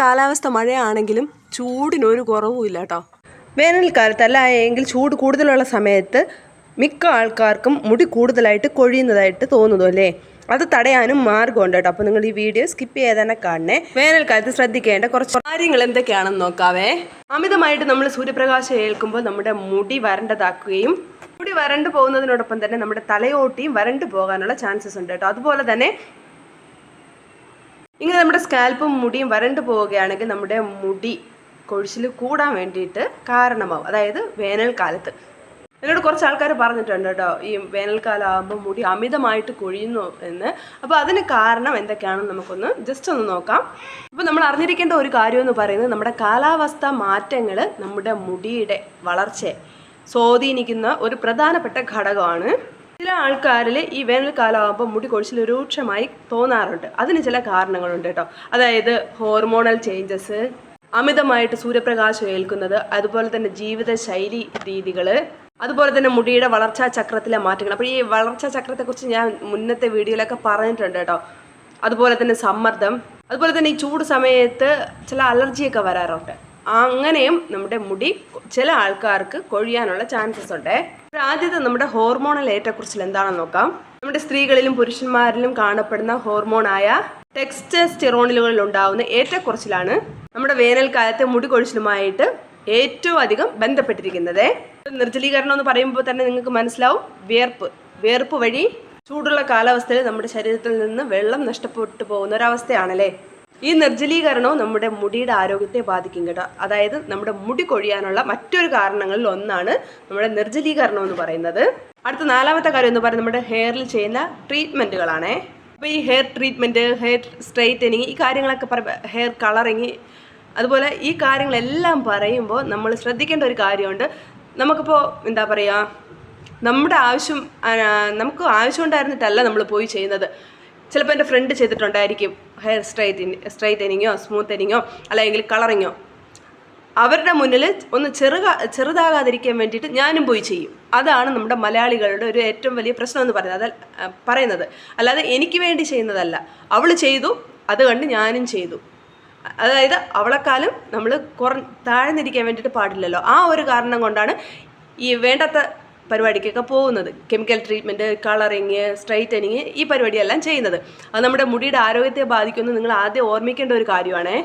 കാലാവസ്ഥ മഴയാണെങ്കിലും ചൂടിനൊരു കുറവുമില്ല കേട്ടോ വേനൽക്കാലത്ത് അല്ല എങ്കിൽ ചൂട് കൂടുതലുള്ള സമയത്ത് മിക്ക ആൾക്കാർക്കും മുടി കൂടുതലായിട്ട് കൊഴിയുന്നതായിട്ട് തോന്നുന്നു അല്ലേ? അത് തടയാനും മാർഗമുണ്ട് കേട്ടോ അപ്പോൾ നിങ്ങൾ ഈ വീഡിയോ സ്കിപ്പ് ചെയ്ത് തന്നെ കാണണേ. വേനൽക്കാലത്ത് ശ്രദ്ധിക്കേണ്ട കുറച്ച് കാര്യങ്ങൾ എന്തൊക്കെയാണെന്ന് നോക്കാവേ. അമിതമായിട്ട് നമ്മൾ സൂര്യപ്രകാശം ഏൽക്കുമ്പോൾ നമ്മുടെ മുടി വരണ്ടതാക്കുകയും മുടി വരണ്ടു പോകുന്നതിനോടൊപ്പം തന്നെ നമ്മുടെ തലയോട്ടിയും വരണ്ടു പോകാനുള്ള ചാൻസസ് ഉണ്ട് കേട്ടോ അതുപോലെ തന്നെ ഇങ്ങനെ നമ്മുടെ സ്കാൽപ്പും മുടിയും വരണ്ടു പോവുകയാണെങ്കിൽ നമ്മുടെ മുടി കൊഴിച്ചിൽ കൂടാൻ വേണ്ടിയിട്ട് കാരണമാവും. അതായത് വേനൽക്കാലത്ത്. എന്നോട് കുറച്ച് ആൾക്കാർ പറഞ്ഞിട്ടുണ്ട് കേട്ടോ ഈ വേനൽക്കാലം ആകുമ്പോൾ മുടി അമിതമായിട്ട് കൊഴിയുന്നു എന്ന്. അപ്പോൾ അതിന് കാരണം എന്തൊക്കെയാണെന്ന് നമുക്കൊന്ന് ജസ്റ്റ് ഒന്ന് നോക്കാം. അപ്പോൾ നമ്മൾ അറിഞ്ഞിരിക്കേണ്ട ഒരു കാര്യം എന്ന് പറയുന്നത് നമ്മുടെ കാലാവസ്ഥ മാറ്റങ്ങൾ നമ്മുടെ മുടിയുടെ വളർച്ചയെ സ്വാധീനിക്കുന്ന ഒരു പ്രധാനപ്പെട്ട ഘടകമാണ് ചില ആൾക്കാരിൽ ഈ വേനൽക്കാലമാകുമ്പോൾ മുടി കൊഴിച്ചിൽ രൂക്ഷമായി തോന്നാറുണ്ട്. അതിന് ചില കാരണങ്ങളുണ്ട് കേട്ടോ. അതായത് ഹോർമോണൽ ചേഞ്ചസ് അമിതമായിട്ട് സൂര്യപ്രകാശം ഏൽക്കുന്നത് അതുപോലെ തന്നെ ജീവിതശൈലി രീതികൾ അതുപോലെ തന്നെ മുടിയുടെ വളർച്ചാ ചക്രത്തിലെ മാറ്റങ്ങൾ. അപ്പോൾ ഈ വളർച്ചാ ചക്രത്തെക്കുറിച്ച് ഞാൻ മുന്നത്തെ വീഡിയോയിലൊക്കെ പറഞ്ഞിട്ടുണ്ട് കേട്ടോ. അതുപോലെ തന്നെ സമ്മർദ്ദം അതുപോലെ തന്നെ ഈ ചൂട് സമയത്ത് ചില അലർജിയൊക്കെ വരാറുണ്ട്. അങ്ങനെയും നമ്മുടെ മുടി ചില ആൾക്കാർക്ക് കൊഴിയാനുള്ള ചാൻസസ് ഉണ്ട്. ആദ്യത്തെ നമ്മുടെ ഹോർമോണൽ ഏറ്റക്കുറിച്ചിൽ എന്താണെന്ന് നോക്കാം. നമ്മുടെ സ്ത്രീകളിലും പുരുഷന്മാരിലും കാണപ്പെടുന്ന ഹോർമോണായ ടെക്സ്റ്റെസ്റ്റിറോണിലുകളിൽ ഉണ്ടാവുന്ന ഏറ്റക്കുറച്ചിലാണ് നമ്മുടെ വേനൽക്കാലത്തെ മുടി കൊഴിച്ചിലുമായിട്ട് ഏറ്റവും അധികം ബന്ധപ്പെട്ടിരിക്കുന്നത്. നിർജലീകരണം എന്ന് പറയുമ്പോൾ തന്നെ നിങ്ങൾക്ക് മനസ്സിലാവും. വിയർപ്പ് വിയർപ്പ് വഴി ചൂടുള്ള കാലാവസ്ഥയിൽ നമ്മുടെ ശരീരത്തിൽ നിന്ന് വെള്ളം നഷ്ടപ്പെട്ടു പോകുന്ന ഒരവസ്ഥയാണല്ലേ? ഈ നിർജലീകരണവും നമ്മുടെ മുടിയുടെ ആരോഗ്യത്തെ ബാധിക്കും കേട്ടോ. അതായത് നമ്മുടെ മുടി കൊഴിയാനുള്ള മറ്റൊരു കാരണങ്ങളിൽ ഒന്നാണ് നമ്മുടെ നിർജലീകരണം എന്ന് പറയുന്നത്. അടുത്ത നാലാമത്തെ കാര്യം എന്ന് പറയുന്നത് നമ്മുടെ ഹെയറിൽ ചെയ്യുന്ന ട്രീറ്റ്മെന്റുകളാണേ അപ്പോൾ ഈ ഹെയർ ട്രീറ്റ്മെന്റ് ഹെയർ സ്ട്രെയിറ്റനിങ് ഈ കാര്യങ്ങളൊക്കെ പറ ഹെയർ കളറിങ് അതുപോലെ ഈ കാര്യങ്ങളെല്ലാം പറയുമ്പോൾ നമ്മൾ ശ്രദ്ധിക്കേണ്ട ഒരു കാര്യമുണ്ട്. നമുക്കിപ്പോൾ എന്താ പറയുക നമ്മുടെ ആവശ്യം നമുക്ക് ആവശ്യം ഉണ്ടായിരുന്നിട്ടല്ല നമ്മൾ പോയി ചെയ്യുന്നത്. ചിലപ്പോൾ എന്റെ ഫ്രണ്ട് ചെയ്തിട്ടുണ്ടായിരിക്കും. ഹെയർ സ്ട്രൈറ്റിൻ സ്ട്രൈറ്റനിങ്ങോ സ്മൂത്തനിങ്ങോ അല്ലെങ്കിൽ കളറിങ്ങോ അവരുടെ മുന്നിൽ ഒന്ന് ചെറുക ചെറുതാകാതിരിക്കാൻ വേണ്ടിയിട്ട് ഞാനും പോയി ചെയ്യും. അതാണ് നമ്മുടെ മലയാളികളുടെ ഒരു ഏറ്റവും വലിയ പ്രശ്നം എന്ന് പറയുന്നത്. അത് പറയുന്നത്. അല്ലാതെ എനിക്ക് വേണ്ടി ചെയ്യുന്നതല്ല. അവൾ ചെയ്തു അത് കണ്ട് ഞാനും ചെയ്തു. അതായത് അവളെക്കാലും നമ്മൾ കുറ താഴ്ന്നിരിക്കാൻ വേണ്ടിയിട്ട് പാടില്ലല്ലോ. ആ ഒരു കാരണം കൊണ്ടാണ് ഈ വേണ്ടാത്ത പരിപാടിക്കൊക്കെ പോകുന്നത്. കെമിക്കൽ ട്രീറ്റ്മെന്റ് കളറിങ് സ്ട്രൈറ്റനിങ് ഈ പരിപാടിയെല്ലാം ചെയ്യുന്നത്. അത് നമ്മുടെ മുടിയുടെ ആരോഗ്യത്തെ ബാധിക്കുമെന്ന് നിങ്ങൾ ആദ്യം ഓർമ്മിക്കേണ്ട ഒരു കാര്യമാണേ.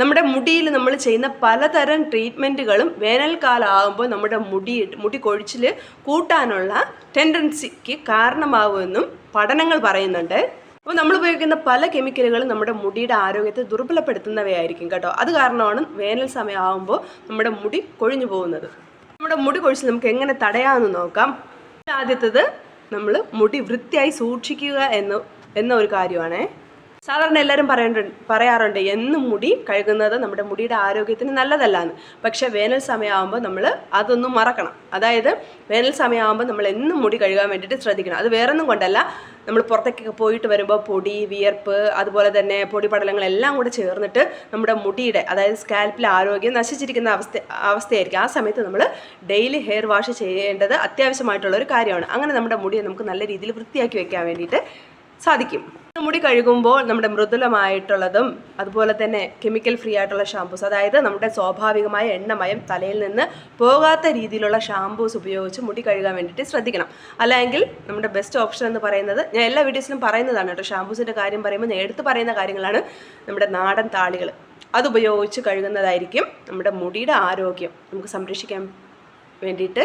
നമ്മുടെ മുടിയിൽ നമ്മൾ ചെയ്യുന്ന പലതരം ട്രീറ്റ്മെന്റുകളും വേനൽക്കാലം ആകുമ്പോൾ നമ്മുടെ മുടി മുടി കൊഴിച്ചിൽ കൂട്ടാനുള്ള ടെൻഡൻസിക്ക് കാരണമാകുമെന്നും പഠനങ്ങൾ പറയുന്നുണ്ട്. അപ്പോൾ നമ്മൾ ഉപയോഗിക്കുന്ന പല കെമിക്കലുകളും നമ്മുടെ മുടിയുടെ ആരോഗ്യത്തെ ദുർബലപ്പെടുത്തുന്നവയായിരിക്കും കേട്ടോ. അത് കാരണമാണ് വേനൽ സമയമാകുമ്പോൾ നമ്മുടെ മുടി കൊഴിഞ്ഞു പോകുന്നത്. നമ്മുടെ മുടി കൊഴിച്ചിൽ നമുക്ക് എങ്ങനെ തടയാമെന്ന് നോക്കാം. ആദ്യത്തത് നമ്മൾ മുടി വൃത്തിയായി സൂക്ഷിക്കുക എന്ന് എന്ന ഒരു കാര്യമാണേ. സാധാരണ എല്ലാവരും പറയുന്നുണ്ട് പറയാറുണ്ട് എന്നും മുടി കഴുകുന്നത് നമ്മുടെ മുടിയുടെ ആരോഗ്യത്തിന് നല്ലതല്ല എന്ന് പക്ഷേ വേനൽ സമയമാകുമ്പോൾ നമ്മൾ അതൊന്നും മറക്കണം. അതായത് വേനൽ സമയമാകുമ്പോൾ നമ്മൾ എന്നും മുടി കഴുകാൻ വേണ്ടിയിട്ട് ശ്രദ്ധിക്കണം. അത് വേറൊന്നും കൊണ്ടല്ല. നമ്മൾ പുറത്തേക്കൊക്കെ പോയിട്ട് വരുമ്പോൾ പൊടി വിയർപ്പ് അതുപോലെ തന്നെ പൊടി പടലങ്ങളെല്ലാം കൂടെ ചേർന്നിട്ട് നമ്മുടെ മുടിയുടെ അതായത് സ്കാൽപ്പിലെ ആരോഗ്യം നശിച്ചിരിക്കുന്ന അവസ്ഥ അവസ്ഥയായിരിക്കും. ആ സമയത്ത് നമ്മൾ ഡെയിലി ഹെയർ വാഷ് ചെയ്യേണ്ടത് അത്യാവശ്യമായിട്ടുള്ള ഒരു കാര്യമാണ്. അങ്ങനെ നമ്മുടെ മുടിയെ നമുക്ക് നല്ല രീതിയിൽ വൃത്തിയാക്കി വെക്കാൻ വേണ്ടിയിട്ട് സാധിക്കും. മുടി കഴുകുമ്പോൾ നമ്മുടെ മൃദുലമായിട്ടുള്ളതും അതുപോലെ തന്നെ കെമിക്കൽ ഫ്രീ ആയിട്ടുള്ള ഷാംപൂസ് അതായത് നമ്മുടെ സ്വാഭാവികമായ എണ്ണമയം തലയിൽ നിന്ന് പോകാത്ത രീതിയിലുള്ള ഷാംപൂസ് ഉപയോഗിച്ച് മുടി കഴുകാൻ വേണ്ടിയിട്ട് ശ്രദ്ധിക്കണം. അല്ലെങ്കിൽ നമ്മുടെ ബെസ്റ്റ് ഓപ്ഷൻ എന്ന് പറയുന്നത് ഞാൻ എല്ലാ വീഡിയോസിലും പറയുന്നതാണ് കേട്ടോ ഷാംപൂസിന്റെ കാര്യം പറയുമ്പോൾ ഞാൻ എടുത്ത് പറയുന്ന കാര്യങ്ങളാണ് നമ്മുടെ നാടൻ താളികൾ. അതുപയോഗിച്ച് കഴുകുന്നതായിരിക്കും നമ്മുടെ മുടിയുടെ ആരോഗ്യം. നമുക്ക് സംരക്ഷിക്കാൻ വേണ്ടിയിട്ട്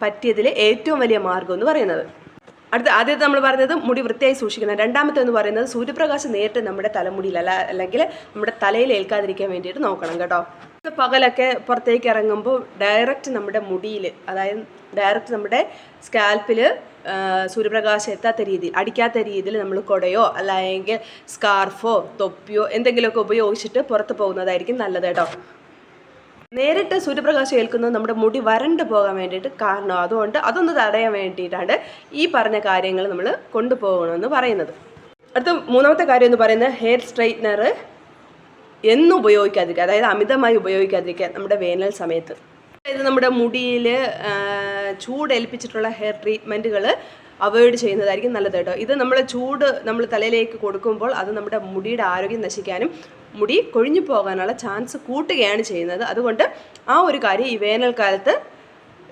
പറ്റിയതിൽ ഏറ്റവും വലിയ മാർഗം എന്ന് പറയുന്നത്. അടുത്ത ആദ്യത്തെ നമ്മൾ പറഞ്ഞത് മുടി വൃത്തിയായി സൂക്ഷിക്കണം. രണ്ടാമത്തെ എന്ന് പറയുന്നത് സൂര്യപ്രകാശം നേരിട്ട് നമ്മുടെ തലമുടിയിൽ അല്ല അല്ലെങ്കിൽ നമ്മുടെ തലയിൽ ഏൽക്കാതിരിക്കാൻ വേണ്ടിയിട്ട് നോക്കണം കേട്ടോ. പകലൊക്കെ പുറത്തേക്ക് ഇറങ്ങുമ്പോൾ ഡയറക്റ്റ് നമ്മുടെ മുടിയിൽ അതായത് ഡയറക്റ്റ് നമ്മുടെ സ്കാൽപ്പിൽ സൂര്യപ്രകാശം എത്താത്ത രീതിയിൽ അടിക്കാത്ത രീതിയിൽ നമ്മൾ കുടയോ അല്ലെങ്കിൽ സ്കാർഫോ തൊപ്പിയോ എന്തെങ്കിലുമൊക്കെ ഉപയോഗിച്ചിട്ട് പുറത്ത് പോകുന്നതായിരിക്കും നല്ലത് കേട്ടോ. നേരിട്ട് സൂര്യപ്രകാശം ഏൽക്കുന്നത് നമ്മുടെ മുടി വരണ്ടു പോകാൻ വേണ്ടിയിട്ട് കാരണം അതുകൊണ്ട് അതൊന്ന് തടയാൻ വേണ്ടിയിട്ടാണ് ഈ പറഞ്ഞ കാര്യങ്ങൾ നമ്മൾ കൊണ്ടുപോകണമെന്ന് പറയുന്നത്. അടുത്ത മൂന്നാമത്തെ കാര്യം എന്ന് പറയുന്നത് ഹെയർ സ്ട്രൈറ്റ്നർ എന്നും ഉപയോഗിക്കാതിരിക്കുക അതായത് അമിതമായി ഉപയോഗിക്കാതിരിക്കുക നമ്മുടെ വേനൽ സമയത്ത്. അതായത് നമ്മുടെ മുടിയിൽ ചൂടേൽപ്പിച്ചിട്ടുള്ള ഹെയർ ട്രീറ്റ്മെന്റുകൾ അവോയ്ഡ് ചെയ്യുന്നതായിരിക്കും നല്ലത് കേട്ടോ. ഇത് നമ്മൾ ചൂട് നമ്മൾ തലയിലേക്ക് കൊടുക്കുമ്പോൾ അത് നമ്മുടെ മുടിയുടെ ആരോഗ്യം നശിക്കാനും മുടി കൊഴിഞ്ഞു പോകാനുള്ള ചാൻസ് കൂട്ടുകയാണ് ചെയ്യുന്നത്. അതുകൊണ്ട് ആ ഒരു കാര്യം ഈ വേനൽക്കാലത്ത്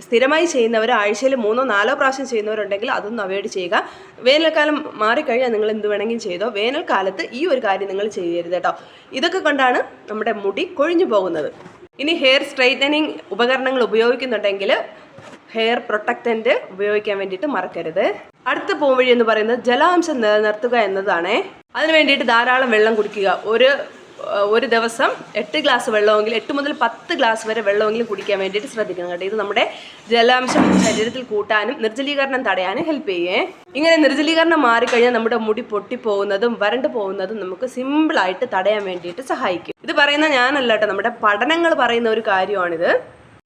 സ്ഥിരമായി ചെയ്യുന്നവർ ആഴ്ചയിൽ മൂന്നോ നാലോ പ്രാവശ്യം ചെയ്യുന്നവരുണ്ടെങ്കിൽ അതൊന്നും അവോയ്ഡ് ചെയ്യുക. വേനൽക്കാലം മാറിക്കഴിഞ്ഞാൽ നിങ്ങൾ എന്ത് വേണമെങ്കിലും ചെയ്തോ. വേനൽക്കാലത്ത് ഈ ഒരു കാര്യം നിങ്ങൾ ചെയ്യരുത് കേട്ടോ. ഇതൊക്കെ കൊണ്ടാണ് നമ്മുടെ മുടി കൊഴിഞ്ഞു പോകുന്നത്. ഇനി ഹെയർ സ്ട്രൈറ്റനിങ് ഉപകരണങ്ങൾ ഉപയോഗിക്കുന്നുണ്ടെങ്കിൽ ഹെയർ പ്രൊട്ടക്റ്റന്റ് ഉപയോഗിക്കാൻ വേണ്ടിയിട്ട് മറക്കരുത്. അടുത്ത പോംവഴി എന്ന് പറയുന്നത് ജലാംശം നിലനിർത്തുക എന്നതാണ്. അതിന് വേണ്ടിയിട്ട് ധാരാളം വെള്ളം കുടിക്കുക. ഒരു ഒരു ദിവസം എട്ട് ഗ്ലാസ് വെള്ളമെങ്കിലും എട്ട് മുതൽ പത്ത് ഗ്ലാസ് വരെ വെള്ളമെങ്കിലും കുടിക്കാൻ വേണ്ടിയിട്ട് ശ്രദ്ധിക്കണം കേട്ടോ. ഇത് നമ്മുടെ ജലാംശം ശരീരത്തിൽ കൂട്ടാനും നിർജലീകരണം തടയാനും ഹെൽപ്പ് ചെയ്യേ. ഇങ്ങനെ നിർജലീകരണം മാറിക്കഴിഞ്ഞാൽ നമ്മുടെ മുടി പൊട്ടിപ്പോകുന്നതും വരണ്ടു പോകുന്നതും നമുക്ക് സിമ്പിളായിട്ട് തടയാൻ വേണ്ടിയിട്ട് സഹായിക്കും. ഇത് പറയുന്ന ഞാനല്ല കേട്ടോ നമ്മുടെ പഠനങ്ങൾ പറയുന്ന ഒരു കാര്യമാണിത്.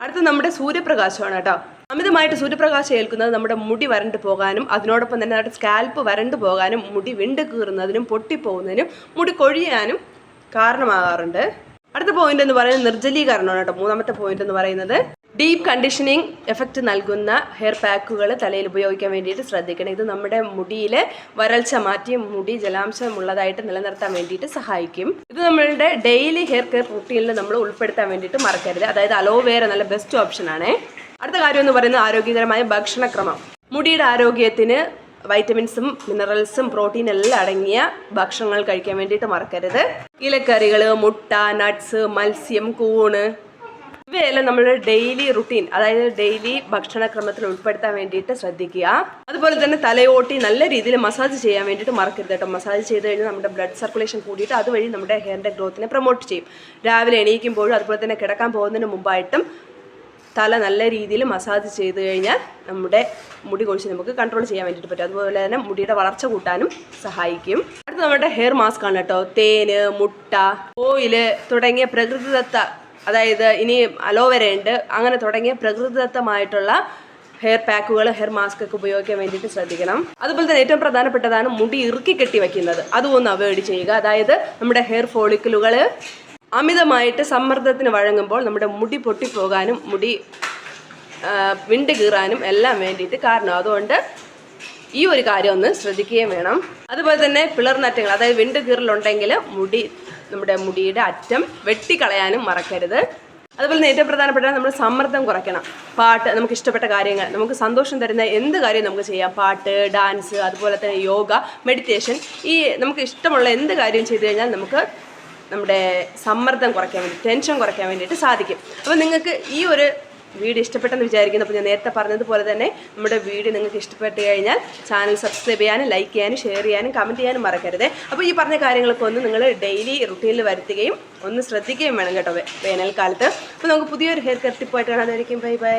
അടുത്ത നമ്മുടെ സൂര്യപ്രകാശമാണ് കേട്ടോ. അമിതമായിട്ട് സൂര്യപ്രകാശം ഏൽക്കുന്നത് നമ്മുടെ മുടി വരണ്ടു പോകാനും അതിനോടൊപ്പം തന്നെ നമ്മുടെ സ്കാൽപ്പ് വരണ്ടു പോകാനും മുടി വിണ്ട് കീറുന്നതിനും പൊട്ടിപ്പോകുന്നതിനും മുടി കൊഴിയാനും കാരണമാകാറുണ്ട്. അടുത്ത പോയിന്റ് എന്ന് പറയുന്നത് നിർജലീകരണമാണ് കേട്ടോ. മൂന്നാമത്തെ പോയിന്റ് എന്ന് പറയുന്നത് ഡീപ്പ് കണ്ടീഷനിങ് എഫക്റ്റ് നൽകുന്ന ഹെയർ പാക്കുകൾ തലയിൽ ഉപയോഗിക്കാൻ വേണ്ടിയിട്ട് ശ്രദ്ധിക്കണം. ഇത് നമ്മുടെ മുടിയിലെ വരൾച്ച മാറ്റി മുടി ജലാംശം ഉള്ളതായിട്ട് നിലനിർത്താൻ വേണ്ടിയിട്ട് സഹായിക്കും. ഇത് നമ്മളുടെ ഡെയിലി ഹെയർ കെയർ റുട്ടീനിൽ നമ്മൾ ഉൾപ്പെടുത്താൻ വേണ്ടിയിട്ട് മറക്കരുത്. അതായത് അലോവേര നല്ല ബെസ്റ്റ് ഓപ്ഷൻ ആണ്. അടുത്ത കാര്യം എന്ന് പറയുന്നത് ആരോഗ്യകരമായ ഭക്ഷണക്രമം. മുടിയുടെ ആരോഗ്യത്തിന് വൈറ്റമിൻസും മിനറൽസും പ്രോട്ടീൻ എല്ലാം അടങ്ങിയ ഭക്ഷണങ്ങൾ കഴിക്കാൻ വേണ്ടിയിട്ട് മറക്കരുത്. ഇലക്കറികൾ മുട്ട നട്ട്സ് മത്സ്യം കൂണ് ഇവയെല്ലാം നമ്മുടെ ഡെയിലി റുട്ടീൻ അതായത് ഡെയിലി ഭക്ഷണക്രമത്തിൽ ഉൾപ്പെടുത്താൻ വേണ്ടിയിട്ട് ശ്രദ്ധിക്കുക. അതുപോലെ തന്നെ തലയോട്ടി നല്ല രീതിയിൽ മസാജ് ചെയ്യാൻ വേണ്ടിയിട്ട് മറക്കരുത് കേട്ടോ. മസാജ് ചെയ്ത് കഴിഞ്ഞാൽ നമ്മുടെ ബ്ലഡ് സർക്കുലേഷൻ കൂടിയിട്ട് അതുവഴി നമ്മുടെ ഹെയറിന്റെ ഗ്രോത്തിനെ പ്രൊമോട്ട് ചെയ്യും. രാവിലെ എണീക്കുമ്പോഴും അതുപോലെ തന്നെ കിടക്കാൻ പോകുന്നതിന് മുമ്പായിട്ടും തല നല്ല രീതിയിൽ മസാജ് ചെയ്ത് കഴിഞ്ഞാൽ നമ്മുടെ മുടി കൊഴിച്ച് നമുക്ക് കൺട്രോൾ ചെയ്യാൻ വേണ്ടിയിട്ട് പറ്റും. അതുപോലെ തന്നെ മുടിയുടെ വളർച്ച കൂട്ടാനും സഹായിക്കും. അടുത്ത നമ്മുടെ ഹെയർ മാസ്ക് ആണ് കേട്ടോ. തേന് മുട്ട ഓയിൽ തുടങ്ങിയ പ്രകൃതിദത്ത അതായത് ഇനി അലോവേര ഉണ്ട്. അങ്ങനെ തുടങ്ങിയ പ്രകൃതിദത്തമായിട്ടുള്ള ഹെയർ പാക്കുകൾ ഹെയർ മാസ്ക് ഒക്കെ ഉപയോഗിക്കാൻ വേണ്ടിയിട്ട് ശ്രദ്ധിക്കണം. അതുപോലെ തന്നെ ഏറ്റവും പ്രധാനപ്പെട്ടതാണ് മുടി ഇറുക്കി കെട്ടി വയ്ക്കുന്നത് അതും ഒന്ന് അവോയ്ഡ് ചെയ്യുക. അതായത് നമ്മുടെ ഹെയർ ഫോളിക്കിളുകൾ അമിതമായിട്ട് സമ്മർദ്ദത്തിന് വഴങ്ങുമ്പോൾ നമ്മുടെ മുടി പൊട്ടിപ്പോകാനും മുടി വിണ്ട് കീറാനും എല്ലാം വേണ്ടിയിട്ട് കാരണം അതുകൊണ്ട് ഈ ഒരു കാര്യം ഒന്ന് ശ്രദ്ധിക്കുകയും വേണം. അതുപോലെ തന്നെ പിളർനറ്റങ്ങൾ അതായത് വിണ്ട് കീറലുണ്ടെങ്കിൽ മുടി നമ്മുടെ മുടിയുടെ അറ്റം വെട്ടിക്കളയാനും മറക്കരുത്. അതുപോലെ തന്നെ ഏറ്റവും പ്രധാനപ്പെട്ട നമ്മൾ സമ്മർദ്ദം കുറയ്ക്കണം. പാട്ട് നമുക്ക് ഇഷ്ടപ്പെട്ട കാര്യങ്ങൾ നമുക്ക് സന്തോഷം തരുന്ന എന്ത് കാര്യം നമുക്ക് ചെയ്യാം. പാട്ട് ഡാൻസ് അതുപോലെ തന്നെ യോഗ മെഡിറ്റേഷൻ ഈ നമുക്ക് ഇഷ്ടമുള്ള എന്ത് കാര്യം ചെയ്തു കഴിഞ്ഞാൽ നമുക്ക് നമ്മുടെ സമ്മർദ്ദം കുറയ്ക്കാൻ വേണ്ടി ടെൻഷൻ കുറയ്ക്കാൻ വേണ്ടിയിട്ട് സാധിക്കും. അപ്പോൾ നിങ്ങൾക്ക് ഈ ഒരു വീഡിയോ ഇഷ്ടപ്പെട്ടെന്ന് വിചാരിക്കുന്നു. അപ്പോൾ ഞാൻ നേരത്തെ പറഞ്ഞതുപോലെ തന്നെ നമ്മുടെ വീഡിയോ നിങ്ങൾക്ക് ഇഷ്ടപ്പെട്ട് കഴിഞ്ഞാൽ ചാനൽ സബ്സ്ക്രൈബ് ചെയ്യാനും ലൈക്ക് ചെയ്യാനും ഷെയർ ചെയ്യാനും കമന്റ് ചെയ്യാനും മറക്കരുത്. അപ്പോൾ ഈ പറഞ്ഞ കാര്യങ്ങളൊക്കെ ഒന്ന് നിങ്ങൾ ഡെയിലി റുട്ടീനിൽ വരുത്തുകയും ഒന്ന് ശ്രദ്ധിക്കുകയും വേണം കേട്ടോ വേനൽക്കാലത്ത്. അപ്പോൾ നമുക്ക് പുതിയൊരു ഹെയർ കെയർ ടിപ്പായിട്ട് കാണാതായിരിക്കും. Bye bye